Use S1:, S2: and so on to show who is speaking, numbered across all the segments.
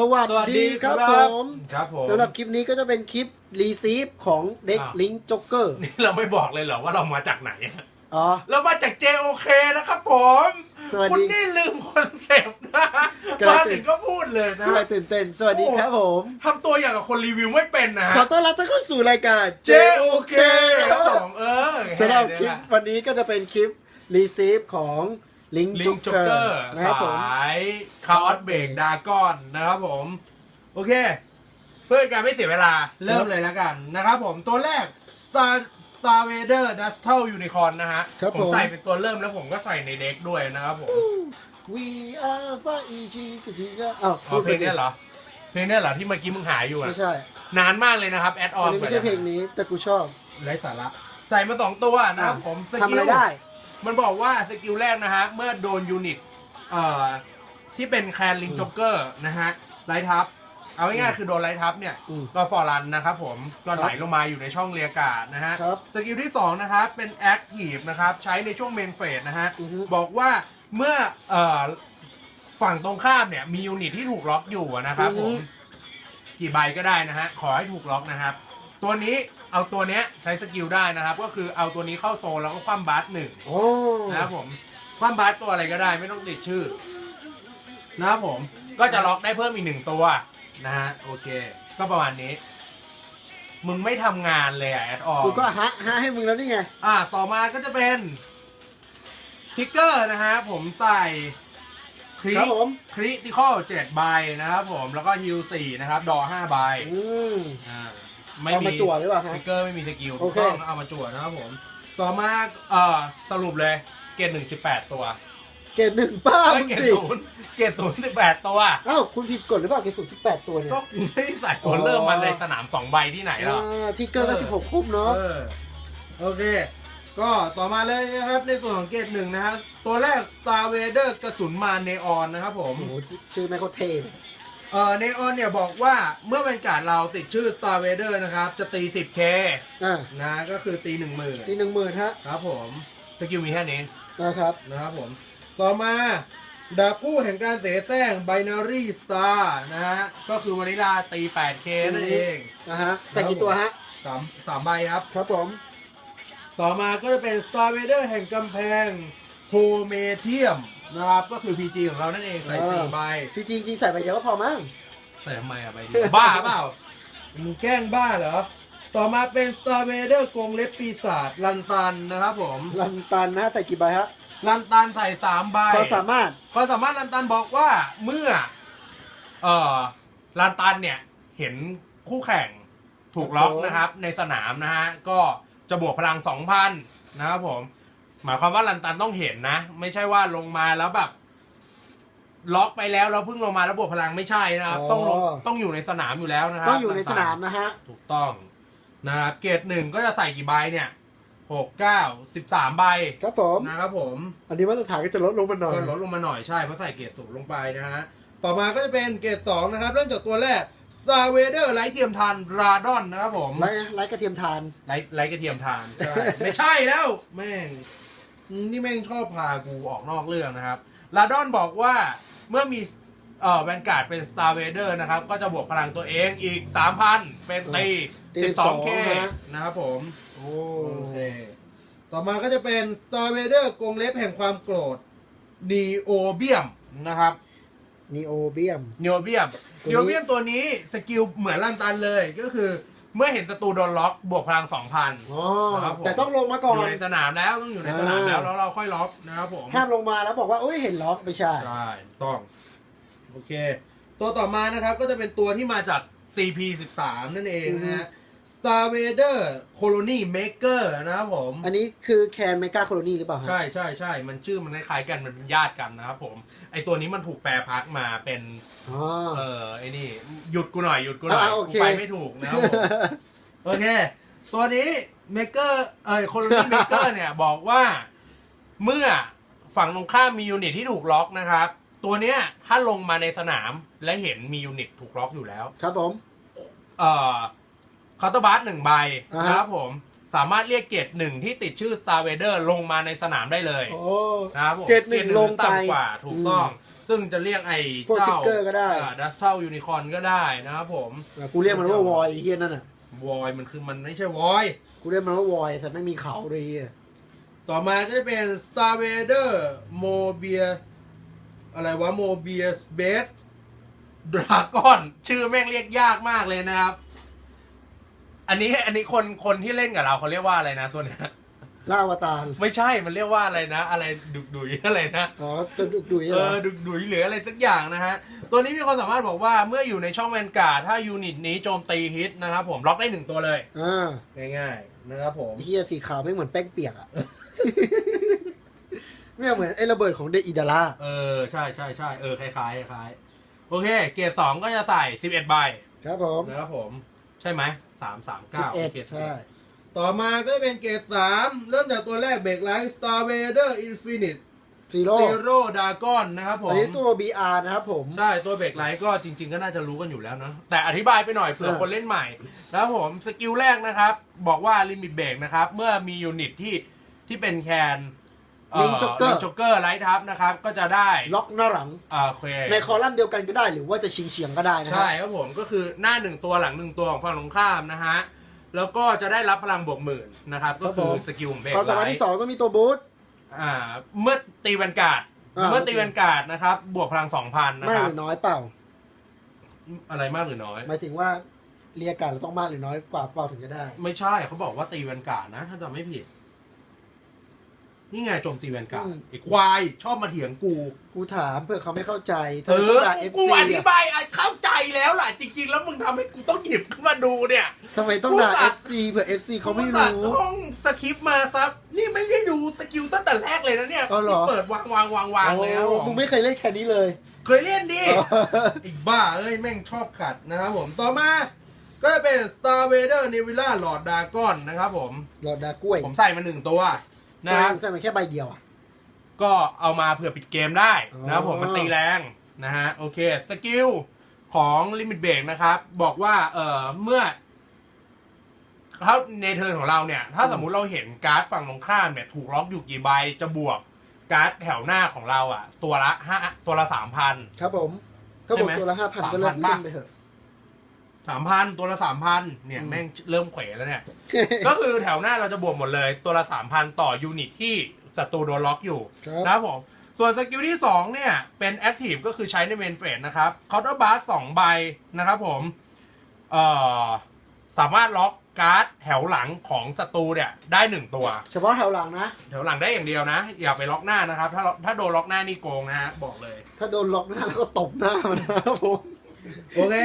S1: สวัส
S2: สวัส
S1: ดี
S2: ดี
S1: ค
S2: ค
S1: รั
S2: รั
S1: บบผม
S2: ครับผม
S1: สำหรับคลิปนี้ก็จะเป็นคลิปรีซีฟของเด็ก
S2: อ้าว
S1: ลิงจ็อกเกอร์
S2: นี่เราไม่บอกเลยเหรอว่าเรามาจากไหน
S1: อ๋อ
S2: เรามาจาก JOK นะครับผม
S1: สวัสดี
S2: คุณนี่ลืมคอนเซปต์นะ
S1: กำลัง
S2: มา
S1: ตื่
S2: ถึ
S1: น
S2: งก็พูดเลยนะ
S1: ก็เลยตื่นเต้น สวัสดีครับผม
S2: ทำตัวอย่างกับคนรีวิวไม่เป็นนะ
S1: ขอต้อนรับท่านเข้าสู่รายการ
S2: JOK ครับผมเออ
S1: สำหรับคลิป
S2: แนี้แหละ
S1: วันนี้ก็จะเป็นคลิปรีซีฟของ ลิง
S2: ลิ
S1: จ็
S2: ง
S1: อก
S2: จ็อก
S1: เกอ
S2: เกอ
S1: ร์
S2: ร์
S1: นะครับผม
S2: สายคาอสเบรกดากอนนะครับผม โอเค เพื่อการไม่เสียเวลาเริ่มเลยแล้วกันนะครับผมตัวแรก Star Star Vader Dustal Unicorn นะฮะ
S1: ครับ
S2: ผ
S1: ผม ม
S2: ใส่เป็นตัวเริ่มแล้วผมก็ใส่ในเด็กด้วยนะครับผม
S1: We are far e g กจิกะอ้าว
S2: อ๋อเพลงเนี้ยเหรอ เพลงเนี้ยเหรอที่เมื่อกี้มึงหายอยู่อะ
S1: ไม่ใช่
S2: นานมากเลยนะครับแอดออ
S1: อัน
S2: น
S1: นี้ไม่ใช่เพลงนี้แต่กูชอบ
S2: ไร้สาระ ใส่มาสองตัวนะครับผมส
S1: ทำ
S2: กิ
S1: อะไร
S2: ล
S1: ได้
S2: มันบอกว่าสกิลแรกนะฮะ เมื่อโดนยูนิตเอ่อที่เป็นแคนลิงจ็อกเกอร์นะฮะไลท์ทับ เอาง่ายๆคือโดนไลท์ทับเนี่ย
S1: อืม
S2: ก็ฟอร์รันนะครับผมก็ไหลลงมาอยู่ในช่องเรียกการ์ดนะฮะ
S1: ครับ
S2: สกิลที่ 2 นะครับ เป็นแอคทีฟนะครับ ใช้ในช่วงเมนเฟสนะฮะ
S1: อือฮึ
S2: บอกว่าเมื่อเอ่อฝั่งตรงข้ามเนี่ย มียูนิตที่ถูกล็อกอยู่อะนะครับผม กี่ใบก็ได้นะฮะ ขอให้ถูกล็อกนะครับ ตัวนี้เอาตัวเนี้ยใช้สกิลได้นะครับ ก็คือเอาตัวนี้เข้าโซนแล้วก็คว่ำบาสหนึ่ง
S1: โอ้
S2: นะครับผมคว่ำบาสตัวอะไรก็ได้ไม่ต้องติดชื่อ นะครับผมก็จะล็อกได้เพิ่มอีกหนึ่งตัวนะฮะโอเค ก็ประมาณนี้ มึงไม่ทำงานเลยอะแอดออ
S1: กูก็ฮะฮะให้มึงแล้วนี่ไง
S2: อ่า ต่อมาก็จะเป็นทิกเกอร์นะฮะผมใส่คริ
S1: ครับผม
S2: คริติคอลเจ็ดใบนะครับผมแล้วก็ฮิลสี่นะครับ ดอห้าใบ
S1: อืม
S2: อ่า
S1: เอามาจั่วหรือเปล่าฮะ
S2: ทิกเกอร์ไม่มีสกิล
S1: โอเค
S2: ต้องเอามาจั่วนะครับผม ต่อมาเอ่อสรุปเลยเกรดหนึ่งสิบแปดตัว
S1: เกรดหนึ่งป้า
S2: เอ้
S1: มึ
S2: ย
S1: ง
S2: เกรด
S1: สิ
S2: ศูนย์เกรดศูนย์สิบแปดตัว
S1: อ้าวคุณผิดกฎหรือเปล่าเกรดศูนย์สิบแปดตัวเนี่ย
S2: ก็กูไม่ได้ใส่ตัวเริ่มมาในสนามสองใบที่ไหนหรอ
S1: อ่าที่เกินก็สิบหกคุ้มเนาะ
S2: เออโอเค ก็ต่อมาเลยนะครับในส่วนของเกรดหนึ่งนะฮะตัวแรก Star Vader กระสุนมาเนออนนะครับผม
S1: โอ้โหชื่อแม่งโคตรเท่
S2: เออเนออนเนี่ยบอกว่าเมื่อเป็นการดเราติดชื่อ Star Vader นะครับ จะตี 10k
S1: อ่า
S2: นะก็คือตีหนึ่งหมื่น
S1: ทีหนึ่งหมื่นฮะ
S2: ครับผมสกิลมีแค่นี้
S1: นะครับ
S2: นะครับผม ต่อมาดาบคู่แห่งการเสแสร้ง Binary Star นะฮะ ก็คือวานิลาตี 8k นั่นเอง
S1: นะฮะใส่กี่ตัวฮะ
S2: สามสามใบครับ
S1: ครับผม
S2: ต่อมาก็จะเป็น Star Vader แห่งกำแพง โพเมเทียมนะครับก็คือ PG ของเรานั่นเอง ใส่สี่ใบ
S1: พี่จริงจริงๆใส่ไปเดียวก็พอมั้ง
S2: ใส่ทำไมอะใบเดียว บ้าเปล่ามึงแกล้งบ้าเหรอ ต่อมาเป็น Star Vader กรงเล็บปีศาจลันตันนะครับผม
S1: ลันตันนะฮะใส่กี่ใบฮะ
S2: ลันตันใส่สามใบ
S1: ความสามารถ
S2: ความสามารถลันตันบอกว่าเมื่อเอ่อลันตันเนี่ย เห็นคู่แข่งถูกล็อกนะครับ ในสนามนะฮะ ก็จะบวกพลังสองพันนะครับผม หมายความว่าลันตันต้องเห็นนะ ไม่ใช่ว่าลงมาแล้วแบบ ล็อกไปแล้วแล้วเพิ่งลงมาแล้วบวกพลังไม่ใช่นะครับ ต้องลงต้องอยู่ในสนามอยู่แล้วนะครับ
S1: ต้องอยู่ในสนามนะฮะ
S2: ถูกต้องนะครับเกรดหนึ่งก็จะใส่กี่ใบเนี่ยหกเก้าสิบสามใบ
S1: ครับผม
S2: นะครับผม
S1: อันนี้มาตรฐานก็จะลดลงมาหน่อย
S2: ก็ลดลงมาหน่อยใช่เพราะใส่เกรดสูงลงไปนะฮะ ต่อมาก็จะเป็นเกรดสองนะครับ เริ่มจากตัวแรก Star Vader ไลท์เทียมทานราดอนนะครับผม
S1: ไลท์ไลท์กระเทียมทาน
S2: ไลท์ไลท์กระเทียมทาน ใช่ ไม่ใช่แล้ว แม่งอืม นี่แม่งชอบพากูออกนอกเรื่องนะครับราดอนบอกว่าเมื่อมีเอ่อแวนการ์ดเป็น Star Vader นะครับ ก็จะบวกพลังตัวเองอีก 3,000 เป็นตี
S1: ตี
S2: 12k
S1: 12นะ
S2: นะครับผม
S1: โอ้
S2: โอเค ต่อมาก็จะเป็น Star Vader กรงเล็บแห่งความโกรธ Neo b i u m นะครับ
S1: นีโอเบียม
S2: Neo b i u m
S1: ตัวนี้
S2: Neo b i u m ตัวนี้สกิลเหมือนลันตันเลยก็คือ เมื่อเห็นศัตรูโดนล็อกบวกพลัง2,000
S1: อ๋อ
S2: ครับผม
S1: แต่ต้องลงมาก่อ
S2: อน ยู่ในสนามแล้วต้องอยู่ในสนามแล้ว
S1: อ่า
S2: แล้วเราค่อยล็อกนะครับผม
S1: ห้ามลงมาแล้วบอกว่าโอ้ยเห็นล็อกไม่ใช่
S2: ใช่ต้อง โอเค ตัวต่อมานะครับก็จะเป็นตัวที่มาจาก CP13 นั่นเองนะฮะ Star Vader Colony Maker นะครับผม
S1: อันนี้คือแคนเมกาโคโลนีหรือเปล่าฮะ
S2: ใช่ใช่ใช่มันชื่อมันคล้ายๆกันมันเป็นญาติกันนะครับผม ไอตัวนี้มันถูกแปลพักมาเป็น
S1: อ๋อ
S2: เออไอนี่ หยุดกูหน่อยหยุดกูหน่อย
S1: อ่าโอ
S2: กู
S1: เค
S2: ไปไม่ถูกนะครับผม โอเค ตัวนี้เมเกอร์เออคนนี้เมเกอร์เนี่ย บอกว่าเมื่อฝั่งตรงข้ามมียูนิตที่ถูกล็อกนะครับ ตัวเนี้ยถ้าลงมาในสนามและเห็นมียูนิตถูกล็อกอยู่แล้ว
S1: ครับผม
S2: เอ่อ คาร์ตบัสหนึ่งใบ
S1: อ่าฮะ
S2: นะครับผมสามารถเรียกเกรดหนึ่งที่ติดชื่อ Star Vader ลงมาในสนามได้เลย
S1: โอ้
S2: นะครับผม
S1: เกรดหนึ่งลงไป
S2: ต่ำกว่าถูกต้อง ซึ่งจะเรียกไอ้
S1: พวก
S2: เจ้า
S1: ทิกเกอร์ก็ได้
S2: ดัสเซลยูนิคอนก็ได้นะครับผม
S1: กูเรียกมันว่าวอยไอ้เฮียนั่นน่ะ
S2: วอยมันคือมันไม่ใช่วอย
S1: กูเรียกมันว่าวอยแต่ไม่มีเขาเลยอะ
S2: ต่อมาก็จะเป็น Star Vader m o b i u s อะไรวะ m o b i u s b a s Dragon ชื่อแม่งเรียกยากมากเลยนะครับ อันนี้อันนี้คนคนที่เล่นกับเราเขาเรียกว่าอะไรนะตัวเนี้ย
S1: ล่าอวตาร
S2: ไม่ใช่มันเรียกว่าอะไรนะ อะไรดุกดุยอะไรนะ
S1: อ๋อจะดุดุย
S2: เอ
S1: เหรอ
S2: อดุกดุยหรืออะไรสักอย่างนะฮะ ตัวนี้มีความสามารถบอกว่าเมื่ออยู่ในช่องแวนการ์ดถ้ายูนิตนี้โจมตีฮิตนะครับผมล็อกได้หนึ่งตัวเลย
S1: อ่า
S2: ง่ายๆนะครับผม
S1: ไอ้เฮียสีขาวไม่เหมือนแป้งเปียกอะ เนี่ยเหมือนไอ้ระเบิดของเดอิดาร่า
S2: เออ ใช่ใช่ใช่เออคล้ายๆคล้ายๆโอเค เกรดสองก็จะใส่สิบเอ็ดใบ
S1: ครับผม
S2: นะครับผม ใช่ไหม สามสาม
S1: สิบ
S2: เก้า
S1: เอ็ด
S2: เกรด
S1: ใช่
S2: ต่อมาก็จะเป็นเกรดสามเริ่มจากตัวแรกเบรกไลท์ Star Vader Infinite
S1: ซีโร่
S2: Zero Dragon นะครับผม
S1: อันนี้ตัว BR นะครับผม
S2: ใช่ ตัวเบรกไลท์ก็จริง ๆ ก็น่าจะรู้กันอยู่แล้วนะแต่อธิบายไปหน่อยเผื่อ
S1: เออ
S2: คนเล่นใหม่นะครับผมสกิลแรกนะครับ บอกว่าลิมิตเบรกนะครับ เมื่อมียูนิตที่ที่เป็นแคน
S1: ลิงจ็อกเกอร์
S2: จ็อกเกอร์ไลท์ทับนะครับก็จะได้
S1: ล็อกหน้าหลัง
S2: อ่าโอเค
S1: ในคอลัมน์เดียวกันก็ได้หรือว่าจะชิงเฉียงๆก็ได้นะครั
S2: ใช่ครับผมก็คือหน้าหนึ่งตัวหลังหนึ่งตัวของฝั่งตรงข้ามนะฮะแล้วก็จะได้รับพลังบวกหมื่นนะครับก็คือสกิลของเบรก
S1: ความสามารถ
S2: ไล
S1: ที่
S2: ท์
S1: สองก็มีตัวบูท
S2: อ่าเมื่อตีแวนการ์ด
S1: อ่า
S2: เมื่อตีแวนการ์ดนะครับบวกพลังสองพันนะ
S1: มาก
S2: ครั
S1: ห
S2: บ
S1: รือน้อยเปล่า
S2: อะไรมากหรือน้อย
S1: หมายถึงว่าเรียกกันเราต้องมากหรือน้อยกว่าเปล่าถึงจะได้
S2: ไม่ใช่เขาบอกว่าตีแวนการ์ดนะ ถ้าจำไม่ผิด นี่ไงโจมตีแวนการ์ด
S1: อืม
S2: ไอ้ควายชอบมาเถียงกู
S1: กูถามเพื่อเขาไม่เข้าใจเธ
S2: เอ
S1: อ
S2: อ
S1: ด่า
S2: กู
S1: FC
S2: กูอธิ
S1: อะ
S2: บายอะเข้าใจแล้วล่ะ จริง ๆ แล้วมึงทำให้กูต้องหยิบขึ้นมาดูเนี่ย
S1: ทำไมต้องด่า
S2: กูสัตว์
S1: FC เผื่อ FC เขาไม่
S2: กูสัตว์
S1: รู้
S2: ท่องสคริปต์มาซับนี่ไม่ได้ดูสกิลตั้งแต่แรกเลยนะเนี่ย
S1: อ๋อเหรอ
S2: ที่เปิดวางวางวางวางเลยครับผ
S1: โอ้มึงไม่เคยเล่นแค่นี้เลย
S2: เคยเล่นดิอีกบ้าเอ้ย แม่งชอบขัดนะครับผมต่อมา ก็เป็น Star Vader n e v i l a Lord Dragon นะครับผม
S1: หลอดดากล้วย
S2: ผมใส่มาหนึ่งตัว นะค
S1: นะ
S2: รับ
S1: ใส่มาแค่ใบเดียวอะ
S2: ก็เอามาเผื่อปิดเกมได้นะครับผม
S1: อ๋อ
S2: มันตีแรงนะฮะโอเคสกิลของลิมิตเบรกนะครับ บอกว่า เอ่อเมื่อถ้าในเทิร์นของเราเนี่ย ถ้าสมมุติเราเห็นการ์ดฝั่งตรงข้ามเนี่ย ถูกล็อกอยู่กี่ใบจะบวกการ์ดแถวหน้าของเราอะ ตัวละห้าตัวละสามพัน
S1: ครับผมถ้าบอก
S2: ใช่ไหม
S1: ตัวละห้าพันก็เลิก
S2: 3,000
S1: เล่นไปเถอะ
S2: สามพันตัวละสามพันเนี่ย
S1: อืม
S2: แม่งเริ่มเขวแล้วเนี่ย ก็คือแถวหน้าเราจะบวกหมดเลย ตัวละสามพันต่อยูนิตที่ศัตรูโดนล็อกอยู่
S1: ครับ
S2: นะครับผม ส่วนสกิลที่ 2 เนี่ย เป็นแอคทีฟก็คือใช้ในเมนเฟสนะครับเคาน์เตอร์บาร์สองใบนะครับผมเอ่อสามารถล็อกการ์ดแถวหลังของศัตรูเนี่ยได้หนึ่งตัว
S1: เฉพาะแถวหลังนะ
S2: แถวหลังได้อย่างเดียวนะ อย่าไปล็อกหน้านะครับ ถ้าถ้าโดนล็อกหน้านี่โกงนะฮะบอกเลย
S1: ถ้าโดนล็อกหน้าแล้วก็ตบหน้ามันนะครับผม
S2: โอเค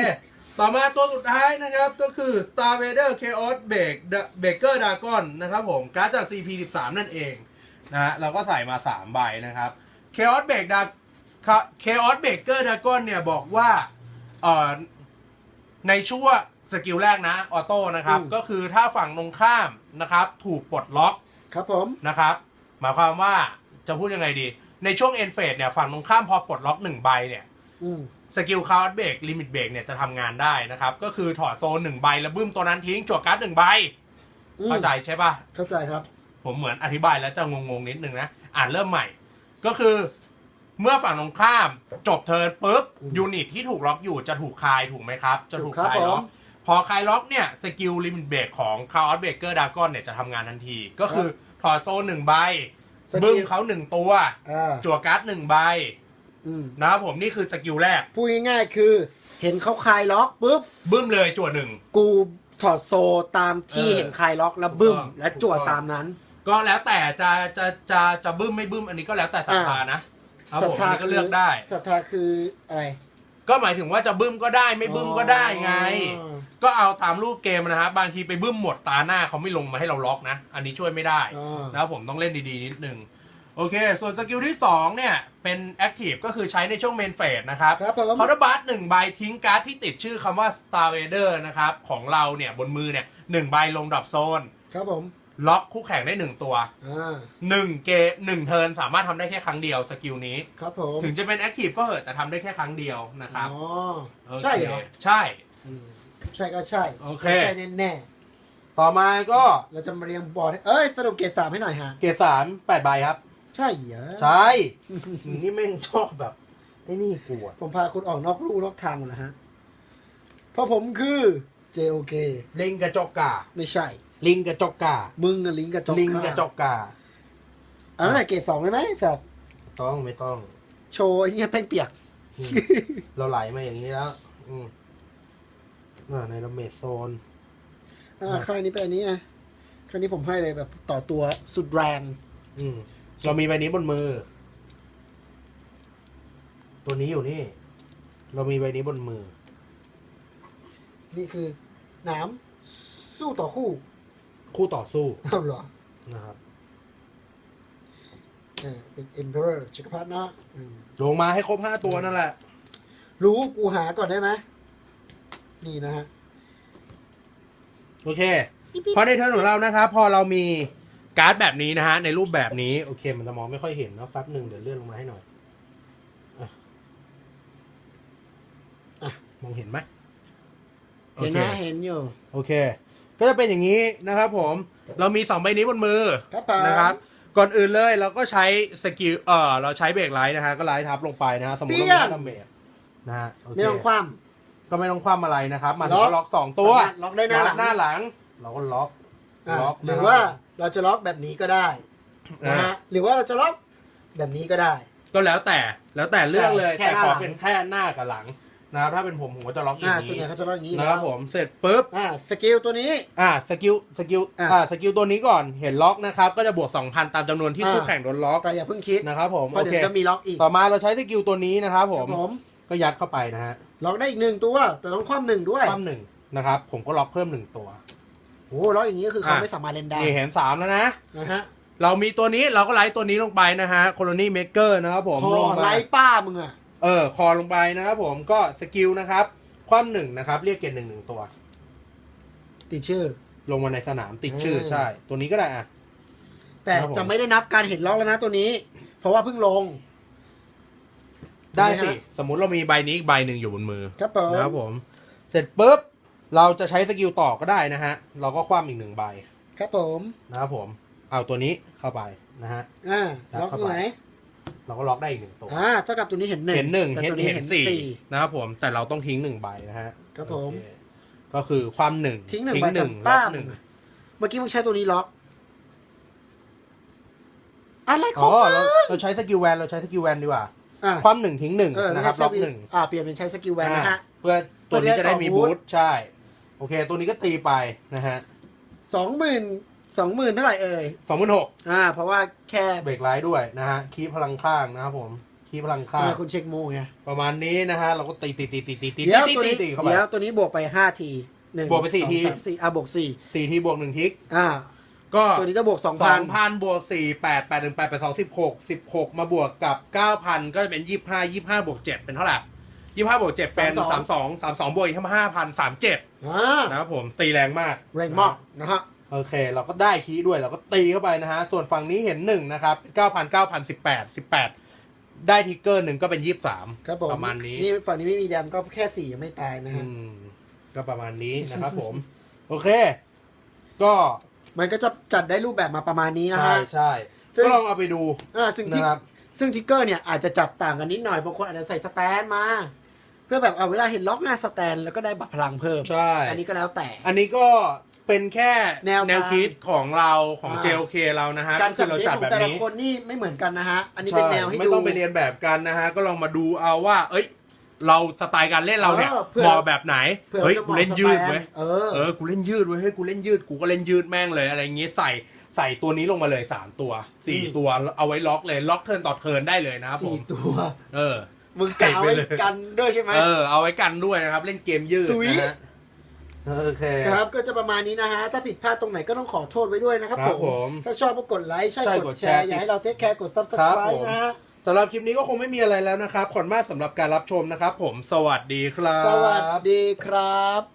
S2: ต่อมาตัวสุดท้ายนะครับก็คือ Star Vader Chaos Break Baker Dragon นะครับผมการ์ดจาก CP13 นั่นเองนะฮะเราก็ใส่มา 3 ใบนะครับ Chaos Break Da Chaos Baker Dragon เนี่ยบอกว่าเอ่อในช่วงสกิลแรกนะออโต้นะครับ ก็คือถ้าฝั่งตรงข้ามนะครับ ถูกปลดล็อก
S1: ครับผม
S2: นะครับหมายความว่าจะพูดยังไงดี ในช่วง End Phase เนี่ยฝั่งตรงข้ามพอปลดล็อกหนึ่งใบเนี่ย
S1: อืม
S2: สกิลคาร์ดเบรกลิมิตเบรกเนี่ยจะทำงานได้นะครับ ก็คือถอดโซนหนึ่งใบแล้วบึ้มตัวนั้นทิ้งจวดการ์ดหนึ่งใบ
S1: อืม
S2: เข้าใจใช่ปะ
S1: เข้าใจครับ
S2: ผมเหมือนอธิบายแล้วจะงงๆนิดนึงนะ อ่านเริ่มใหม่ ก็คือเมื่อฝั่งตรงข้ามจบเทิร์นปุ๊บ
S1: อืม
S2: ยูนิตที่ถูกล็อกอยู่จะถูกคลายถูกไหมครับ จะถูก
S1: ถูกครับ
S2: คลายล็อก
S1: ผม
S2: พอคลายล็อกเนี่ย สกิลลิมิตเบรกของคาร์ดเบรกเกอร์ดากอนเนี่ยจะทำงานทันที ก็คือถอดโซนหนึ่งใบ
S1: สกิล
S2: บึ้มเขาหนึ่งตัว
S1: อ่า
S2: จั่วการ์ดหนึ่งใบ
S1: อืม
S2: นะครับผมนี่คือสกิลแรก
S1: พูดง่ายๆคือ เห็นเขาคลายล็อกปุ๊บ
S2: บึ้มเลยจั่วหนึ่ง
S1: กูถอดโซตามที่
S2: เออ
S1: เห็นคลายล็อกแล้วบึ้ม
S2: ถูกต้อง
S1: และจั่ว
S2: ถูกต้อง
S1: ตามนั้น
S2: ก็แล้วแต่จะจะจะจะบึ้มไม่บึ้มอันนี้ก็แล้วแต่ศรัทธานะ ครับผมอันนี้ก็เลือกได้
S1: ศรัทธาคืออะไร
S2: ก็หมายถึงว่าจะบึ้มก็ได้ไม่บึ้มก็ได้ไง
S1: อ๋อ
S2: ก็เอาตามรูปเกมนะครับบางทีไปบึ้มหมดตาหน้าเขาไม่ลงมาให้เราล็อกนะ อันนี้ช่วยไม่ได้
S1: อ๋อ
S2: นะครับผมต้องเล่นดีๆนิดนึง โอเค ส่วนสกิลที่ 2 เนี่ย เป็นแอคทีฟก็คือใช้ในช่วงเมนเฟสนะครับ
S1: ครับผม
S2: คอร์ดบัสหนึ่งใบทิ้งการ์ดที่ติดชื่อคำว่า Star Vader นะครับ ของเราเนี่ย บนมือเนี่ยหนึ่งใบลงดรอปโซน
S1: ครับผม
S2: ล็อกคู่แข่งได้หนึ่งตัว
S1: อ่า
S2: หนึ่งเกหนึ่งเทิร์นสามารถทำได้แค่ครั้งเดียวสกิลนี้
S1: ครับผม
S2: ถึงจะเป็นแอคทีฟก็เหอะแต่ทำได้แค่ครั้งเดียวนะครับ
S1: อ๋อ
S2: โอค
S1: ใช่เหรอ
S2: ใช่
S1: อืมใช่ก็ใช่
S2: โอเค
S1: ใช่แน่
S2: ต่อมาก็
S1: เราจะมาเรียงบอร์ดให้เอ้ยสรุปเกรดสามให้หน่อยฮะ
S2: เกรดสามแปดใบครับ
S1: ใช่เหรอ
S2: ใช่มึงนี่แม่งชอบแบบไอ้นี่กูอะ
S1: ผมพาคุณออกนอกลู่นอกทางหมดแล้วฮะ เพราะผมคือ JOK
S2: ลิงกระจกกา
S1: ไม่ใช่
S2: ลิงกระจกกา
S1: มึงอะลิงกระจก
S2: ลิงกระจกกา
S1: อันนั้นไหนเกรดสองได้ไหมสัตว์
S2: ต้องไม่ต้อง
S1: โชว์ไอ้เนี่ยแป้งเปียก
S2: อืม เราไหลมาอย่างนี้แล้ว อืมอ่าในระเมดโซน
S1: อ่าค่ายนี้เป็นอันนี้ไงค่ายนี้ผมให้เลยแบบต่อตัวสุดแรง
S2: อืม เรามีใบนี้บนมือ ตัวนี้อยู่นี่ เรามีใบนี้บนมือ
S1: นี่คือหน้ำสู้ต่อคู่
S2: คู่ต่อสู้
S1: เอาเหรอ
S2: นะครับ
S1: เออเป็น Emperor จักรพรรดินะอืม
S2: ลงมาให้ครบห้าตัวนั่นแหละ
S1: รู้กูหาก่อนได้ไหมนี่นะฮะ
S2: โอเค เพราะในเทิร์นของเรานะครับ พอเรามี การ์ดแบบนี้นะฮะ ในรูปแบบนี้ โอเค มันจะมองไม่ค่อยเห็นเนาะแป๊บหนึ่งเดี๋ยวเลื่อนลงมาให้หน่อยอะอะมองเห็นไหมโอ
S1: เห็น
S2: เค
S1: นะเห็นอยู่
S2: โอเค ก็จะเป็นอย่างนี้นะครับผม เรามีสองใบนี้บนมือ
S1: ครับผม
S2: นะครับ ก่อนอื่นเลยเราก็ใช้สกิลเออเราใช้เบรกไลท์นะฮะ ก็ไลท์ทับลงไปนะฮะสมมติเรามีดาเมจนะฮะโอเค
S1: ไม่ต้องคว่
S2: ก็ไม่ต้องคว่ำอะไรนะครับ มัน
S1: ล็อก
S2: ก็ล็อกสองตัว
S1: สามารถล็อกได้หน้าหลัง
S2: หน้าหลัง เราก็ล็อกำ
S1: อะ
S2: ล็อก
S1: หรือ
S2: นะครับ
S1: ว่า เราจะล็อกแบบนี้ก็ได้นะ
S2: อ่า
S1: ฮะหรือว่าเราจะล็อกแบบนี้ก็ได้
S2: ก็แล้วแต่แล้วแต่เรื่องเลย
S1: แค่
S2: แต่
S1: หน้า
S2: ขอ
S1: หลัง
S2: เป็นแค่หน้ากับหลังนะครับถ้าเป็นผมผมก็จะล็อกอ
S1: อ่า
S2: ย่าง
S1: ส่วนใหญ่
S2: นี้
S1: เขาจะล็อกอย่างนี้
S2: นะครับ
S1: แล้ว
S2: ผมเสร็จปุ๊บ
S1: อ่าสกิลตัวนี้
S2: อ่าสกิลสกิล
S1: อะ
S2: อ่าสกิลตัวนี้ก่อนเห็นล็อกนะครับ ก็จะบวก 2,000 ตามจำนวนที่
S1: อ่า
S2: คู่แข่งโดนล็อก
S1: แต่อย่าเพิ่งคิด
S2: นะครับผม
S1: เพราะ
S2: โอ
S1: เดี๋
S2: เค
S1: ยวจะมีล็อกอีก
S2: ต่อมาเราใช้สกิลตัวนี้นะครับผม
S1: ครับผม
S2: ก็ยัดเข้าไปนะฮะ
S1: ล็อกได้อีกหนึ่งตัว แต่ต้องคว่ำหนึ่งด้วย
S2: ความหนึ่งนะครับ ผมก็ล็อกเพิ่มหนึ่งตัว
S1: โอ้โหล็อกอย่างนี้ก็คือเขา
S2: อะ
S1: ไม่สามารถเล่นได้
S2: นี่เห็นสามแล้วนะ
S1: นะฮะ
S2: เรามีตัวนี้เราก็ไลท์ตัวนี้ลงไปนะฮะ colony maker นะครับผม
S1: คอ
S2: ลงมา
S1: ไล่ป้ามึงอะ
S2: เออ คอลงไปนะครับผมก็สกิลนะครับ ความหนึ่งนะครับ เรียกเกณฑ์หนึ่งหนึ่งตัว
S1: ติดชื่อ
S2: ลงมาในสนามติดชื่อ
S1: อืม
S2: ใช่ ตัวนี้ก็ได้อะ
S1: แต่
S2: ครับผม
S1: จะไม่ได้นับการเห็นล็อกแล้วนะตัวนี้ เพราะว่าเพิ่งลง
S2: ได้
S1: ถูกไหม
S2: สิ
S1: ฮะ
S2: สมมุติเรามีใบนี้อีกใบหนึ่งอยู่บนมือ
S1: ครับผม
S2: นะครับผม เสร็จปุ๊บ เราจะใช้สกิลต่อก็ได้นะฮะ เราก็คว่ำอีกหนึ่งใบ
S1: ครับผม
S2: นะครับผม เอาตัวนี้เข้าไปนะฮะ
S1: อ่า
S2: ครับ
S1: ล็อกตรงไหน
S2: เราก็ล็อกได้อีกหนึ่งตัว
S1: อ่าเท่ากับตัวนี้เห็นหนึ่ง
S2: เห็นหนึ่ง
S1: แต่
S2: เห็น
S1: ตัวนี้
S2: เห็น
S1: เห็น
S2: สี่
S1: สี่
S2: นะครับผม แต่เราต้องทิ้งหนึ่งใบนะฮะ
S1: ครับผม
S2: โอเก็คือความหนึ่ง
S1: ทิ้งหนึ่ง
S2: ทิ้
S1: ใบ
S2: งหนึ่ง
S1: กับ
S2: ล็อ
S1: ป้าก
S2: หนึ่ง
S1: เมื่อกี้มึงใช้ตัวนี้ล็อกอะไรข
S2: อ๋
S1: อ
S2: องเราเราใช้สกิลแวนเราใช้สกิลแวนดีกว่า
S1: อ่า
S2: ความหนึ่งทิ้งหนึ่ง
S1: เออ
S2: นะครับ
S1: ใช้
S2: ล็อกหนึ่ง
S1: อ่าเปลี่ยนเป็นใช้สกิลแวนนะฮะ
S2: เพื่อตัวนี้จะได้มี
S1: เพื่อ
S2: บู
S1: ได้
S2: ท
S1: ต่อบูท
S2: ใช่ โอเค ตัวนี้ก็ตีไปนะฮะ
S1: สองหมื่นสองหมื่นเท่าไหร่เอ่ย
S2: สองพันหก
S1: อ่า เพราะว่าแค่
S2: เบรกไลท์ด้วยนะฮะ คีย์พลังข้างนะครับผม คีย์พลัง
S1: ทำ
S2: ข้า
S1: ไม
S2: ง
S1: คุณเช็คโมไง
S2: ประมาณนี้นะฮะ เราก็ตีตีตีตีตีตี
S1: เดี๋ยว
S2: ตี
S1: ตัว
S2: ตี
S1: นี้
S2: ตีเข้าไป
S1: เดี๋ยวตัวนี้บวกไปห้าทีหนึ่ง
S2: บวกไปสี่
S1: อง
S2: ที
S1: สามสี่อ่าบวกสี่
S2: สี่ทีบวกหนึ่งทิก
S1: อ่า
S2: ก็
S1: ตัวนี้ก็บวกสอง
S2: ส
S1: พั
S2: อนงพันบวกสี่แปดแปดหนึ่งแปดแปดสองสิบหกสิบหกมาบวกกับเก้าพันก็จะเป็นยี่ห้ายี่ห้าบวกเจ็ดเป็นเท่าไหร่ ยี่ห้าบวกเจ็ดเป็นสามสองสามสองบวกอีกห้าพันสามเจ็ด
S1: อ่า
S2: นะครับผมตีแรงมาก
S1: แรงมากนะฮะ
S2: โอเค เราก็ได้คีย์ด้วยเราก็ตีเข้าไปนะฮะ ส่วนฝั่งนี้เห็นหนึ่งนะครับเก้าพันเก้าพันสิบแปดสิบแปดได้ทิกเกอร์หนึ่งก็เป็นยี่สิบสาม
S1: ครับผม
S2: ประมาณนี้
S1: นี่ฝั่งนี้ไม่มีแดมก็แค่สี่ยังไม่ตายนะฮะ
S2: อืมก็ประมาณนี้นะครับผม โอเค ก็
S1: มันก็จะจัดได้รูปแบบมาประมาณนี้นะ
S2: ใช่
S1: ฮะ
S2: ใช่
S1: ซึ่ง
S2: ก็ลองเอาไปดู
S1: อ่าซึ่งที่
S2: นะครับ
S1: ซึ่งทิกเกอร์เนี่ยอาจจะจัดต่างกันนิดหน่อยบางคนอาจจะใส่สแตนมา เพื่อแบบเอาเวลาเห็นล็อกหน้าสแตน แล้วก็ได้บัตรพลังเพิ่ม
S2: ใช่
S1: อันนี้ก็แล้วแต่
S2: อันนี้ก็เป็นแค่
S1: แนวทาง
S2: แนวคิดของเราของ
S1: อ่า
S2: JOK เรานะฮะ
S1: การจัด
S2: คือเรา
S1: เด็ก
S2: จัด
S1: ของ
S2: แบบ
S1: แต่ละ
S2: นี้
S1: คนนี่ไม่เหมือนกันนะฮะ อันนี้เป็นแนวให้
S2: ไม่
S1: ดู
S2: ต้องไปเรียนแบบกันนะฮะ ก็ลองมาดูเอาว่า เอ้ย เราสไตล์การเล่นเราเนี่ย
S1: เออเผื่อ
S2: เหมาะแบบไหน
S1: เผื่อ
S2: เฮ้ย
S1: จะห
S2: กู
S1: มาะ
S2: เล่นยืด
S1: สแต
S2: เว้ย
S1: เออ
S2: เออ กูเล่นยืดเว้ย เฮ้ย กูเล่นยืด กูก็เล่นยืดแม่งเลย อะไรอย่างงี้ ใส่ ใส่ตัวนี้ลงมาเลยสามตัว สี่
S1: อืม
S2: ตัว เอาไว้ล็อกเลย ล็อกเทิร์นต่อเทิร์นได้เลยนะครับผ
S1: สี่
S2: ม
S1: ตัว
S2: เออ
S1: มึงกะเอาไว้
S2: ใส่ไปเลย
S1: กันด้วยใช่ไหม
S2: เออเอาไว้กันด้วยนะครับ เล่นเกมยืด
S1: ตุ๋ย
S2: นะฮะโอเค
S1: ครับก็จะประมาณนี้นะฮะ ถ้าผิดพลาดตรงไหนก็ต้องขอโทษไว้ด้วยนะครับ
S2: ครับ
S1: ผ
S2: ผมม
S1: ถ้าชอบก็กดไลค์ใช่
S2: ใช่
S1: ก
S2: ก
S1: ด
S2: ด
S1: แช
S2: แชร์
S1: ร์อยากให้เราเทคแคร์กด
S2: ครับ
S1: subscribe
S2: ผม
S1: นะฮะ
S2: สำหรับคลิปนี้ก็คงไม่มีอะไรแล้วนะครับ ขอบคุณมากสำหรับการรับชมนะครับผมสวัสดีครับ
S1: สวัสดีครับ